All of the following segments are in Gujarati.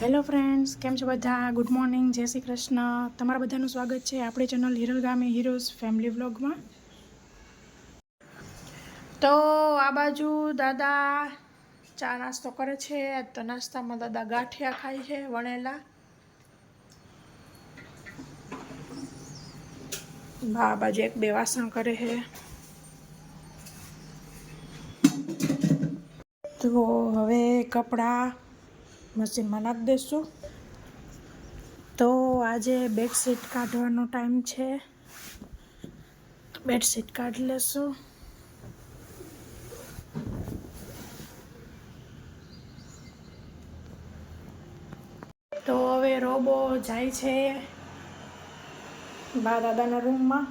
હેલો ફ્રેન્ડ્સ કેમ છો બધા? ગુડ મોર્નિંગ જય શ્રી કૃષ્ણ. તમારા બધાનું સ્વાગત છે આપણી ચેનલ હિરલ ગામે હીરોઝ ફેમિલી વ્લોગમાં તો આ બાજુ દાદા ચા નાસ્તો કરે છે. તો નાસ્તામાં દાદા ગાંઠિયા ખાય છે, વણેલા. આ બાજુ એક બે વાસણ કરે છે. તો હવે કપડાં મશીનમાં નાખી દઈશું તો આજે બેડશીટ કાઢવાનો ટાઈમ છે. બેડશીટ કાઢી લેશું. તો હવે રોબો જાય છે બા દાદાના રૂમમાં.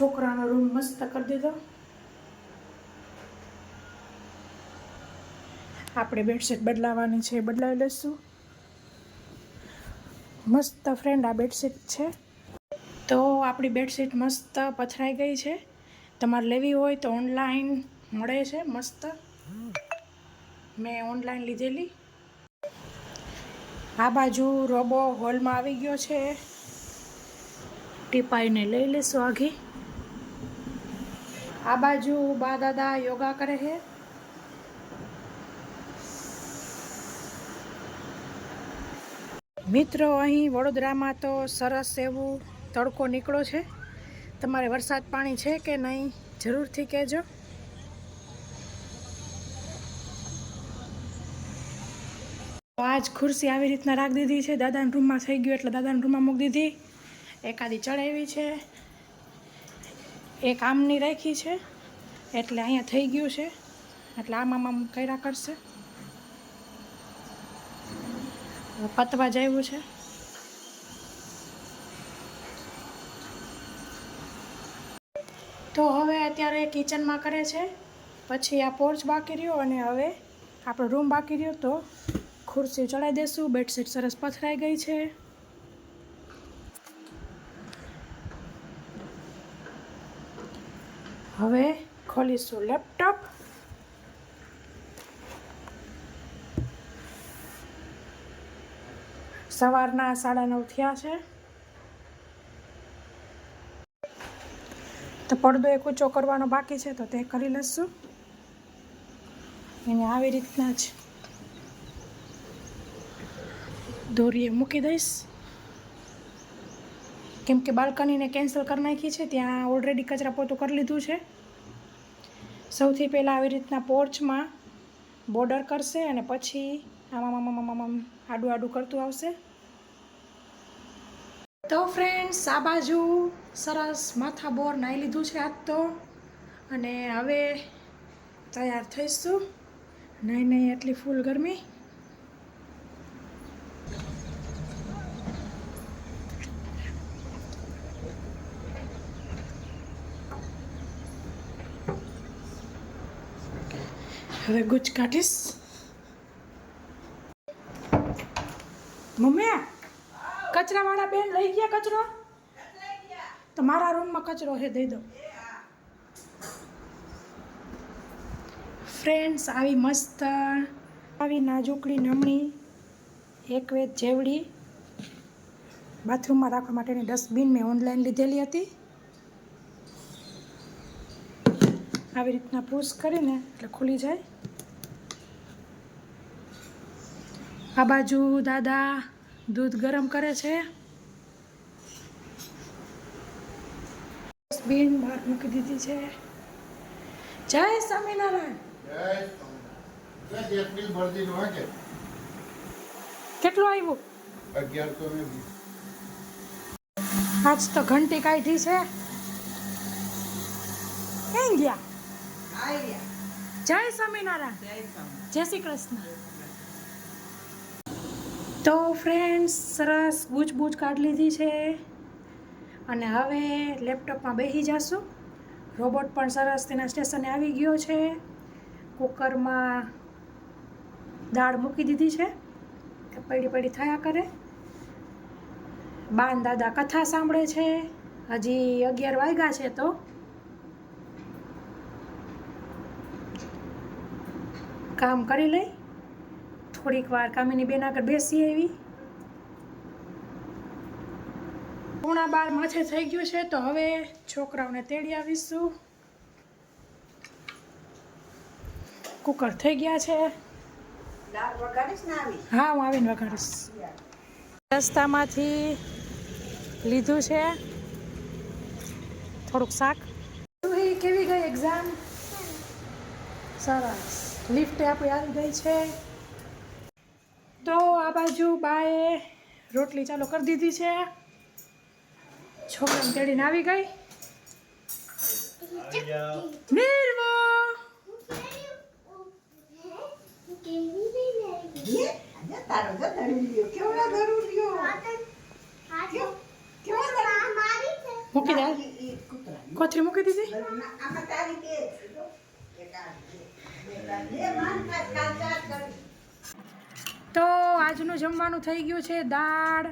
છોકરાનો રૂમ મસ્ત કરી દીધો. આપણે બેડશીટ બદલાવાની છે બદલાવી લઈશું. મસ્ત ફ્રેન્ડ આ બેડશીટ છે. તો આપણી બેડશીટ મસ્ત પથરાઈ ગઈ છે. તમારે લેવી હોય તો ઓનલાઈન મળે છે, મસ્ત. મેં ઓનલાઈન લીધેલી. આ બાજુ રોબો હોલમાં આવી ગયો છે. ટીપાઈને લઈ લેશું આઘી આ બાજુ બા દાદા યોગા કરે છે. મિત્રો, અહીં વડોદરામાં તો સરસ એવું તડકો નીકળો છે. તમારે વરસાદ પાણી છે કે નહીં, જરૂરથી કહેજો. આજ ખુરશી આવી રીતના રાખી દીધી છે. દાદાના રૂમમાં થઈ ગયું એટલે દાદાના રૂમમાં મૂકી દીધી. એકાદી ચડાવી છે. એક આમની રાખી છે. એટલે અહીંયા થઈ ગયું છે. એટલે આમાં આમ કર્યા કરશે. પતવા જાયું છે. તો હવે અત્યારે કિચનમાં કરે છે. પછી આ પોર્ચ બાકી રહ્યો અને હવે આપણો રૂમ બાકી રહ્યો તો ખુરશી ચડાવી દેશું. બેડશીટ સરસ પથરાઈ ગઈ છે હવે ખોલીશું લેપટોપ. સવારના સાડા નવ થયા છે. તો પડદો એક ઊંચો કરવાનો બાકી છે, તો તે કરી લઈશું. એને આવી રીતના જ દોરીએ મૂકી દઈશ. કેમ કે બાલ્કનીને કેન્સલ કરી નાખી છે, ત્યાં ઓલરેડી કચરા પોતું કરી લીધું છે. સૌથી પહેલાં આવી રીતના પોર્ચમાં બોર્ડર કરશે અને પછી આમ આમ આમ આડું આડું કરતું આવશે. તો ફ્રેન્ડ્સ આ બાજુ સરસ માથા બોર નાહી લીધું છે આજ તો. અને હવે તૈયાર થઈશું. નહીં નહીં એટલી ફૂલ ગરમી. હવે ગુજ કાઢીશ. મમ્મી, કચરાવાળા બેન લઈ ગયા કચરો? તો મારા રૂમમાં કચરો છે, દઈ દો ફ્રેન્ડ્સ આવી મસ્ત, આવી નાજુકડી નમણી, એક વેદ જેવડી. બાથરૂમમાં રાખવા માટેની ડસ્ટબિન મેં ઓનલાઈન લીધેલી હતી. આવી રીતના પુશ કરીને એટલે ખુલી જાય. આ બાજુ દાદા દૂધ ગરમ કરે છે. ડસ્ટબિન બહાર મૂકી દીધી છે. જય સ્વામિનારાયણ. કેટલું આવ્યું? આજ તો ઘંટી કાઢી છે. ક્યાં ગયા? જય સ્વામિનારાયણ. જય શ્રી કૃષ્ણ. તો ફ્રેન્ડ્સ સરસ ગૂંચબૂચ બૂચ કાઢી લીધી છે. અને હવે લેપટોપમાં બેસી જશું. રોબોટ પણ સરસ તેના સ્ટેશને આવી ગયો છે. કુકરમાં દાળ મૂકી દીધી છે. પડી પડી થયા કરે. બાન દાદા કથા સાંભળે છે. હજી અગિયાર વાગ્યા છે તો. કામ કરી લઈ. થોડીક વાર કામિની બેન આગળ બેસી આવી. પૂણા બાર માથે થઈ ગયું છે તો હવે છોકરાઓને તેડી આવીશું. કુકર થઈ ગયા છે. હા હું આવીને વગાડીશ રસ્તામાંથી લીધું છે. થોડુંક શાક. કેવી ગઈ એક્ઝામ સરસ. લિફ્ટ આપણી આવી ગઈ છે. તો આ બાજુ બાએ રોટલી ચાલુ કરી દીધી છે. છોકરાને તેડીને આવી ગઈ. મૂકી દે. કોથરી મૂકી દીધી? તારી આજનું જમવાનું થઈ ગયું છે દાળ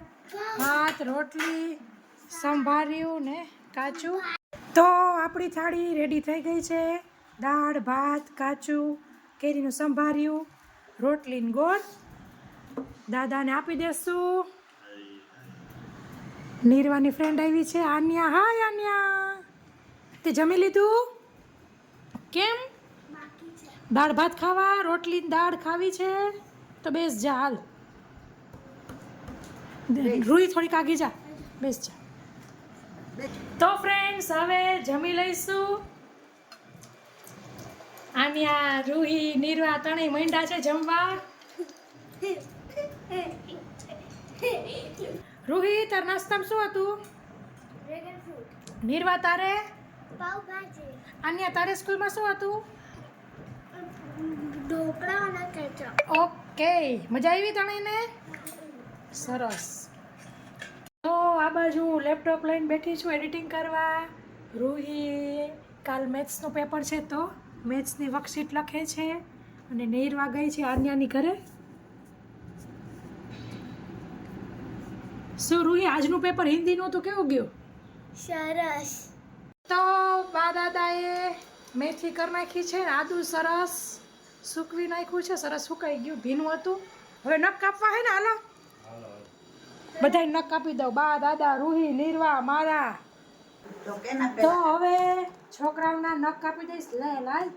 ભાત રોટલી સંભાર્યું ને કાચું તો આપણી થાળી રેડી થઈ ગઈ છે. દાળ ભાત કાચું કેરીનું સંભાર્યું રોટલીન ગોળ. દાદાને આપી દેશું. નીરવાની ફ્રેન્ડ આવી છે આન્યા. હાય આન્યા. તે જમી લીધું? કેમ? દાળ ભાત ખાવા રોટલી દાળ ખાવી છે? તો બેસ જા હાલ. રૂઈ થોડીક આગી જા. બેસ જા. તો ફ્રેન્ડ્સ હવે જમી લઈશું. આન્યા રૂહી નિર્વા ત્રણેય મંડા છે જમવા. રૂહી તાર નાસ્તામાં શું હતું? નિર્વા તારે? આન્યા તારે સ્કૂલમાં શું હતું? ઢોકળા અને ઓકે મજા આવી તણીને સરસ. તો આ બાજુ લેપટોપ લઈને બેઠી છું એડિટિંગ કરવા. રૂહી કાલ મેથ્સનું પેપર છે તો મેથ્સની વર્કશીટ લખે છે અને નેરવા ગઈ છે આન્યાની ઘરે. શું રૂહી આજનું પેપર હિન્દીનું તો કેવું ગયું? સરસ. તો બા દાદાએ મેથી કરી નાખી છે આદુ સરસ. સૂકવી નાખ્યું છે સરસ સુકાઈ ગયું ભીનું હતું. હવે નખ કાપવા હે ને હાલો. બધાય નખ કાપી દઉં. બા દાદા રૂહી નિર્વા મારા. તો હવે છોકરાઓના નખ કાપી દઈશ. લે લાલ.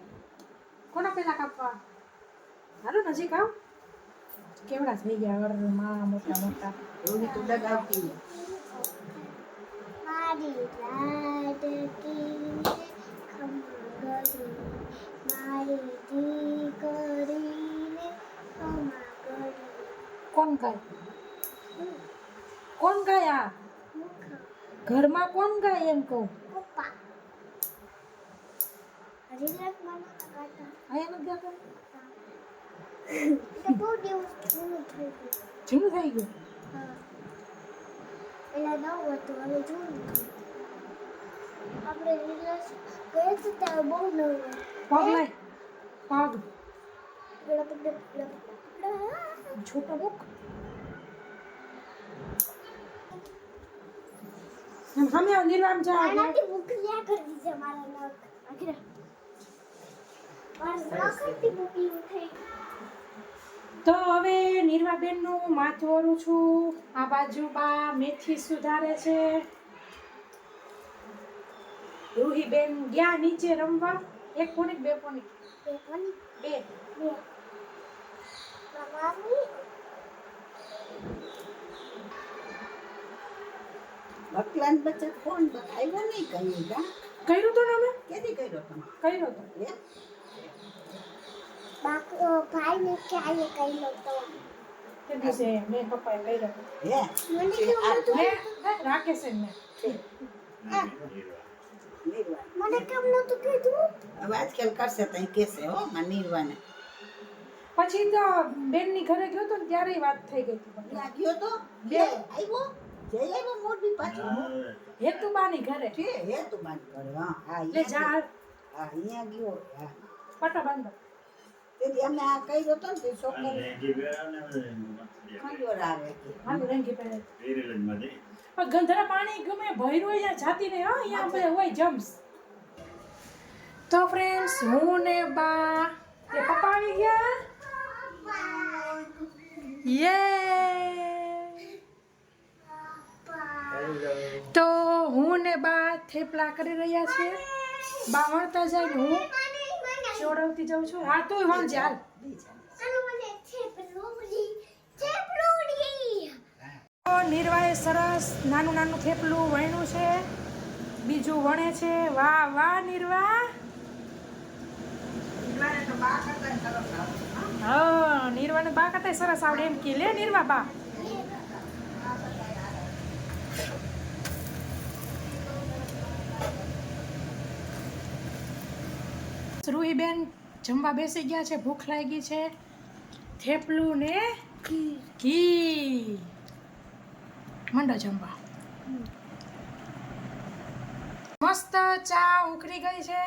કોના પેલા કાપવા? હાલો નજીક આવ. કેવડા થઈ ગયા ઘરમાં મોટા મોટા. રૂહી તું ડગાવતી મારી લાડકી ખમગરી મારી દીકરીને ખમગરી. કોણ ગાય કોણ ગાય? આ ઘરમાં કોણ ગાય એમ કહું? તો જૂનું થઈ ગયું. પેલા નવ હતું હવે જૂનું આપણે રિલેસ ગયા હતા ત્યારે બહુ નવું. પગ લાય. પગ. છોટો મૂક આમ સામે આવ નિર્વામ જા આનાથી મુકલ્યા કરી દીજે મારા નખ આખરે તો હવે નિર્વાબેનનું માથું ઓરું છું આ બાજુ બા મેથી સુધારે છે રૂહીબેન ગયા નીચે રમવા એક પોણી બે પોણી બે બે બે મામાની બચત કોણ બતાવ્યો નહીં? કહ્યું કા? કર્યું તો ને અમે કેદી કર્યો તમે? કર્યો તો. હે? બાક ભાઈ ને ક્યારે કહી લો તો કે દિવસે મેં પપ્પાએ કર્યો હે? મને કેમ નતું મેં. રાકેશે ને. મને કેમ નતું કીધું. હવે આજકાલ કરશે તો કહેશે હો માં નિર્વાને. પછી તો બેનની ઘરે ગયો તો ને ત્યારે વાત થઈ ગઈ હતી. ગયો તો. બે. આવ્યો? જઈ આવ્યો મોરબી પાછું હેતુબાની ઘરે. છે હેતુબાની ઘરે હા. હા લે જા. અહીંયા ગયો. હા અહીંયા ગયો હા. પટો બાંધો. તેથી અમે આ કર્યો તો ને છોકરી ખંડોર આવે કે રંગી પહેરે. પણ ગંધરા પાણી ગમે ભર્યું અહીંયા જાતી નહીં હા. અહીંયા બધા હોય જમ્સ. તો ફ્રેન્ડ્સ હું ને બા. એ પપ્પા આવી ગયા? યે તો હું ને બા થેપલા કરી રહ્યા છીએ બાવણતા જાય હું ચોડવતી જાઉં છું. હા તું હાલ. તો નિર્વાએ સરસ નાનું નાનું થેપલું વણ્યું છે. બીજું વણે છે. વાહ વાહ નિર્વા હા હા નિર્વાને બા કરતા સરસ આવડે એમ કે. લે નિર્વા બા. રૂહીબેન જમવા બેસી ગયા છે ભૂખ લાગી છે. થેપલું ને ઘી. મંડો જમવા. મસ્ત ચા ઉકળી ગઈ છે.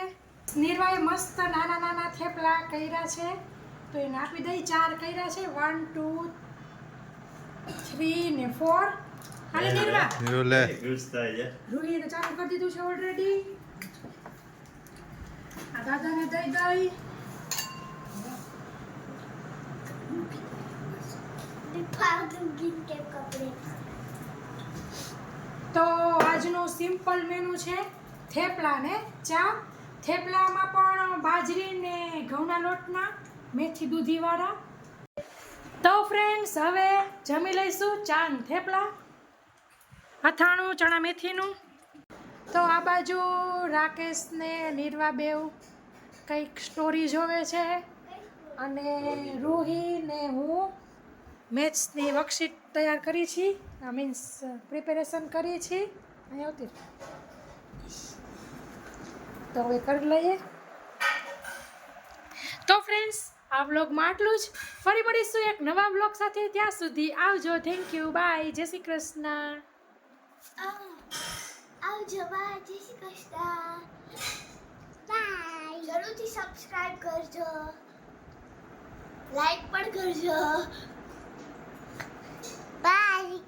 નિર્વાય મસ્ત નાના નાના થેપલા કર્યા છે. તો એને આપી દઈ ચાર કર્યા છે. વન ટુ થ્રી ને ફોર હાલે નિર્વા. તો ચાલુ કરી દીધું છે ઓલરેડી આ દાદાને દઈ દઈ તો આજનું સિમ્પલ મેનુ છે થેપલા ને ચા. થેપલામાં પણ બાજરી ને ઘઉંના લોટના મેથી દૂધીવાળા. તો ફ્રેન્ડ્સ હવે જમી લઈશું ચા થેપલા. અથાણું ચણા મેથીનું. તો આ બાજુ રાકેશ ને નિર્વા બેવ કંઈક સ્ટોરી જોવે છે. અને રૂહી ને હું મેથ્સની વર્કશીટ તૈયાર કરી છી. મીન્સ પ્રિપેરેશન કરી છી. અહીં આવતી તો હવે કરી લઈએ. તો ફ્રેન્ડ્સ આ વ્લોગમાં આટલું જ. ફરી મળીશું એક નવા વ્લોગ સાથે. ત્યાં સુધી આવજો. થેન્ક યુ બાય જય શ્રી કૃષ્ણ. આવજો બાય જય શ્રી કૃષ્ણ. બાય જરૂરથી સબસ્ક્રાઇબ કરજો. લાઈક પણ કરજો. બાય